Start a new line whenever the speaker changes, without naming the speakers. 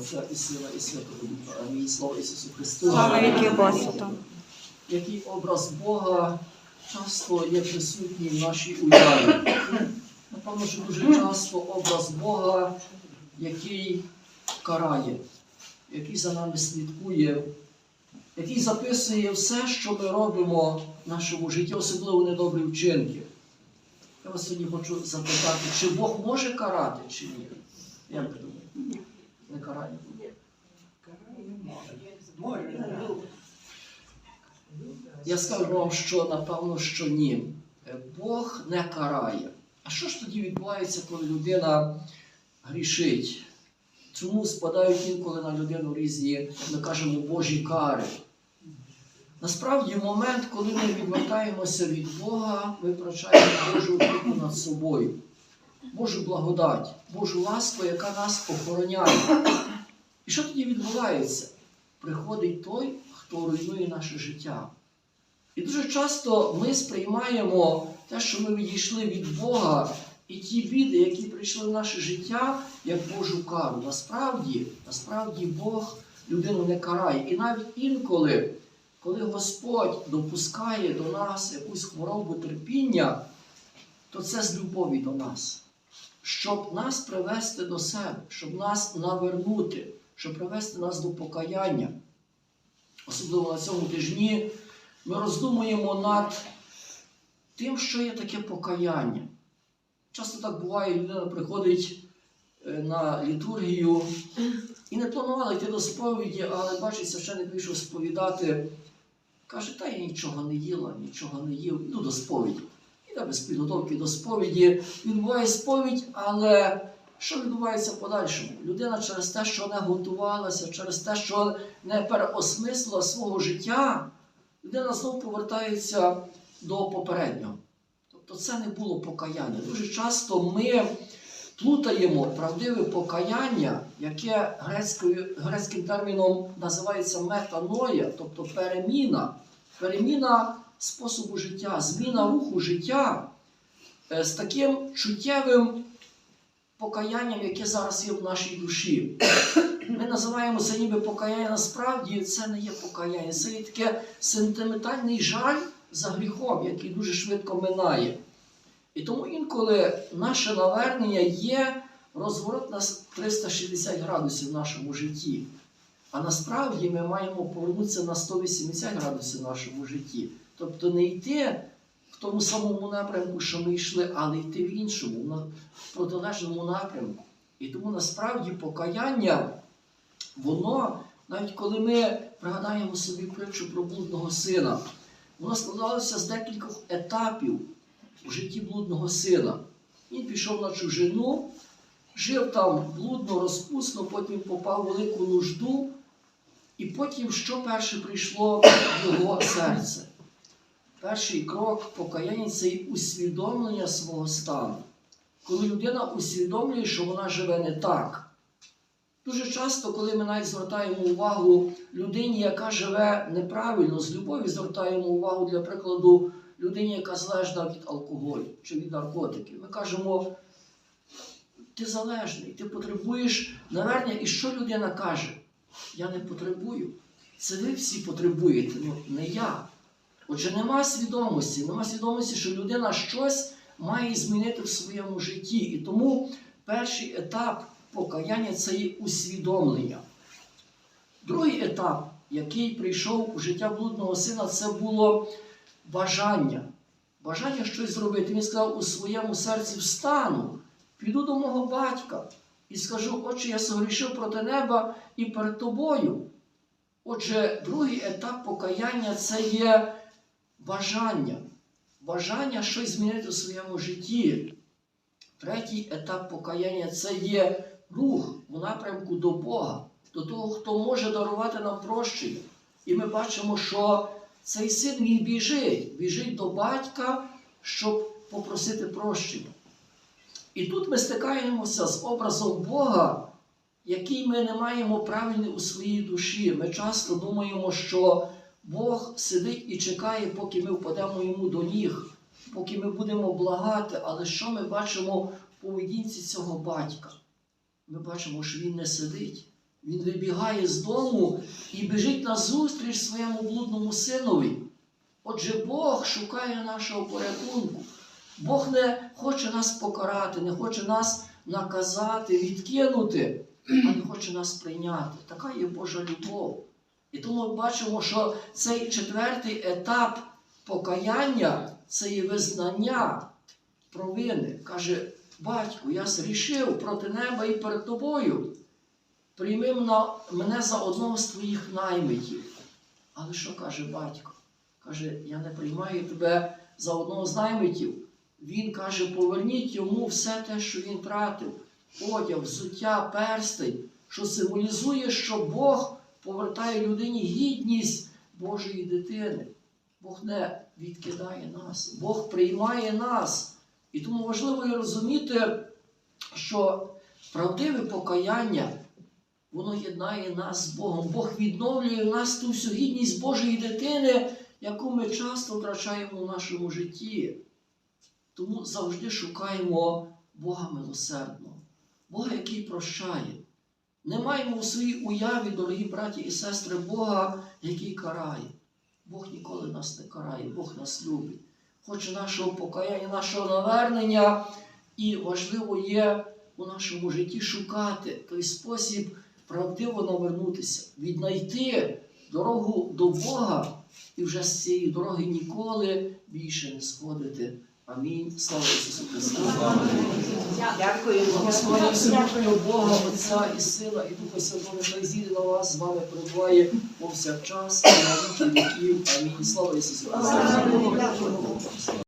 Отця і Сина, і Святого Духа. Амінь. Слава Ісусу Христу.
Слава віки Господу.
Який образ Бога часто є присутній в нашій уяві. Напевно, що дуже часто образ Бога, який карає, який за нами слідкує, який записує все, що ми робимо в нашому житті, особливо недобрі вчинки. Я вас сьогодні хочу запитати, чи Бог може карати, чи ні? Як ви думаєте? Не карає? Я скажу вам, що напевно, що ні. Е, Бог не карає. А що ж тоді відбувається, коли людина грішить? Чому спадають інколи на людину різні, як ми кажемо, Божі кари? Насправді, момент, коли ми відвертаємося від Бога, ми втрачаємо Божу опіку над собою, Божу благодать, Божу ласку, яка нас охороняє. І що тоді відбувається? Приходить той, хто руйнує наше життя. І дуже часто ми сприймаємо те, що ми відійшли від Бога, і ті біди, які прийшли в наше життя, як Божу кару. Насправді, насправді Бог людину не карає. І навіть інколи, коли Господь допускає до нас якусь хворобу терпіння, то це з любові до нас, щоб нас привести до себе, щоб нас навернути, щоб привести нас до покаяння. Особливо на цьому тижні ми роздумуємо над тим, що є таке покаяння. Часто так буває, людина приходить е, на літургію і не планувала йти до сповіді, але бачить, священник вийшов сповідати. Каже, та я нічого не їла, нічого не їв, йду до сповіді. Іде без підготовки до сповіді, відбуває сповідь, але що відбувається в подальшому? Людина через те, що не готувалася, через те, що не переосмислила свого життя, людина знову повертається до попереднього. Тобто це не було покаяння. Дуже часто ми плутаємо правдиве покаяння, яке грецьким терміном називається метаноя, тобто переміна, переміна способу життя, зміна руху життя е, з таким чуттєвим покаянням, яке зараз є в нашій душі. Ми називаємо це ніби покаяння, насправді це не є покаяння, це є таке сентиментальний жаль за гріхом, який дуже швидко минає. І тому інколи наше навернення є розворот на 360 градусів в нашому житті. А насправді ми маємо повернутися на 180 градусів в нашому житті. Тобто не йти в тому самому напрямку, що ми йшли, але йти в іншому, на протилежному напрямку. І тому насправді покаяння, воно, навіть коли ми пригадаємо собі притчу про блудного сина, воно складалося з декількох етапів у житті блудного сина. Він пішов на чужину, жив там блудно, розпусно, потім попав в велику нужду, і потім, що перше прийшло в його серце? Перший крок покаяння це усвідомлення свого стану. Коли людина усвідомлює, що вона живе не так. Дуже часто, коли ми навіть звертаємо увагу людині, яка живе неправильно, з любові звертаємо увагу, для прикладу, людині, яка залежна від алкоголю чи від наркотиків. Ми кажемо, ти залежний, ти потребуєш навернення. І що людина каже? Я не потребую. Це ви всі потребуєте, ну не я. Отже, нема свідомості, нема свідомості, що людина щось має змінити в своєму житті. І тому перший етап покаяння це є усвідомлення. Другий етап, який прийшов у життя блудного сина, це було бажання. Бажання щось зробити. Він сказав у своєму серці встану, піду до мого батька і скажу, отче, я согрішив проти неба і перед тобою. Отже, другий етап покаяння це є бажання. Бажання щось змінити у своєму житті. Третій етап покаяння це є рух у напрямку до Бога, до того, хто може дарувати нам прощення. І ми бачимо, що цей син він біжить, біжить до батька, щоб попросити прощення. І тут ми стикаємося з образом Бога, який ми не маємо правильний у своїй душі. Ми часто думаємо, що Бог сидить і чекає, поки ми впадемо йому до ніг, поки ми будемо благати. Але що ми бачимо в поведінці цього батька? Ми бачимо, що він не сидить, Він вибігає з дому і біжить на зустріч своєму блудному синові. Отже, Бог шукає нашого порятунку. Бог не хоче нас покарати, не хоче нас наказати, відкинути, а не хоче нас прийняти. Така є Божа любов. І тому ми бачимо, що цей четвертий етап покаяння це є визнання провини. Каже, батько, я зрішив проти неба і перед тобою. Прийми мене за одного з твоїх наймитів. Але що каже батько? Каже, я не приймаю тебе за одного з наймитів. Він каже, поверніть йому все те, що він тратив. Одяг, взуття, перстень, що символізує, що Бог повертає людині гідність Божої дитини. Бог не відкидає нас, Бог приймає нас. І тому важливо розуміти, що правдиве покаяння, воно єднає нас з Богом. Бог відновлює в нас ту всю гідність Божої дитини, яку ми часто втрачаємо в нашому житті. Тому завжди шукаємо Бога милосердного, Бога, який прощає. Не маємо у своїй уяві, дорогі браті і сестри, Бога, який карає. Бог ніколи нас не карає, Бог нас любить. Хоче нашого покаяння, нашого навернення. І важливо є у нашому житті шукати той спосіб правдиво навернутися, віднайти дорогу до Бога і вже з цієї дороги ніколи більше не сходити. Амінь. Слава Ісусу Христу!
Дякую.
Господи, всемогутнього Бога, Отця і Сила, і Духа Святого, Хай зійде на вас, з вами перебуває повсякчас і на віки віків. Амінь. Слава Ісусу.